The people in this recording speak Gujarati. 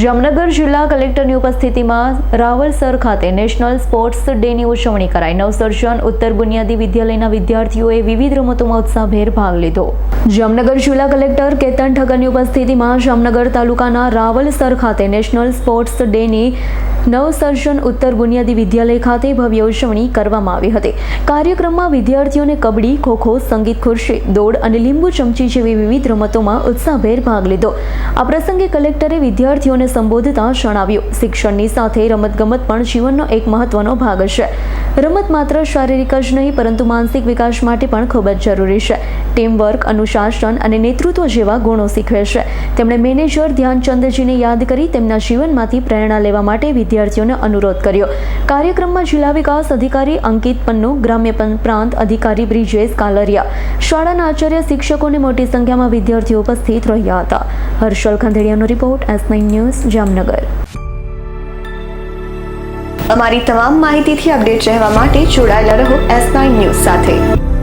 જામનગર જિલ્લા કલેક્ટરની ઉપસ્થિતિમાં રાવલસર ખાતે નેશનલ સ્પોર્ટ્સ ડેની ઉજવણી કરાઈ. નવસર્જન, ઉત્તર બુનિયાદી વિદ્યાલયના વિદ્યાર્થીઓએ વિવિધ રમતોમાં ઉત્સાહભેર ભાગ લીધો. જામનગર જિલ્લા કલેક્ટર કેતન ઠગરની ઉપસ્થિતિમાં જામનગર તાલુકાના રાવલસર ખાતે નેશનલ સ્પોર્ટ્સ ડેની નવસર્જન ઉત્તર બુનિયાદી વિદ્યાલય ખાતે ભવ્ય ઉજવણી કરવામાં આવી હતી. કાર્યક્રમમાં વિદ્યાર્થીઓને કબડ્ડી, ખોખો, સંગીત ખુરશી, દોડ અને લીંબુ ચમચી જેવી વિવિધ રમતોમાં ઉત્સાહભેર ભાગ લીધો. આ પ્રસંગે કલેક્ટરે વિદ્યાર્થીઓને સંબોધતા જણાવ્યું. શિક્ષણની સાથે રમતગમત પણ જીવનનો એક મહત્વનો ભાગ છે. રમત માત્ર શારીરિક જ નહીં, પરંતુ માનસિક વિકાસ માટે પણ ખૂબ જ જરૂરી છે. ટીમવર્ક, અનુશાસન અને નેતૃત્વ જેવા ગુણો શીખવે છે. તેમણે મેનેજર ધ્યાનચંદજીને યાદ કરી તેમના જીવનમાંથી પ્રેરણા લેવા માટે વિદ્યાર્થીઓને અનુરોધ કર્યો. કાર્યક્રમમાં જિલ્લા વિકાસ અધિકારી અંકિત પન્નુ, ગ્રામ્ય પ્રાંત અધિકારી બ્રિજેશ કાલરિયા, શાળાના આચાર્ય શિક્ષકોને મોટી સંખ્યામાં વિદ્યાર્થીઓ ઉપસ્થિત રહ્યા હતા. Harshal ખંધેડિયાનો report S nine news, Jamnagar. અમારી તમામ માહિતીથી અપડેટ રહેવા માટે જોડાયેલા રહો એસ નાઇન ન્યૂઝ સાથે.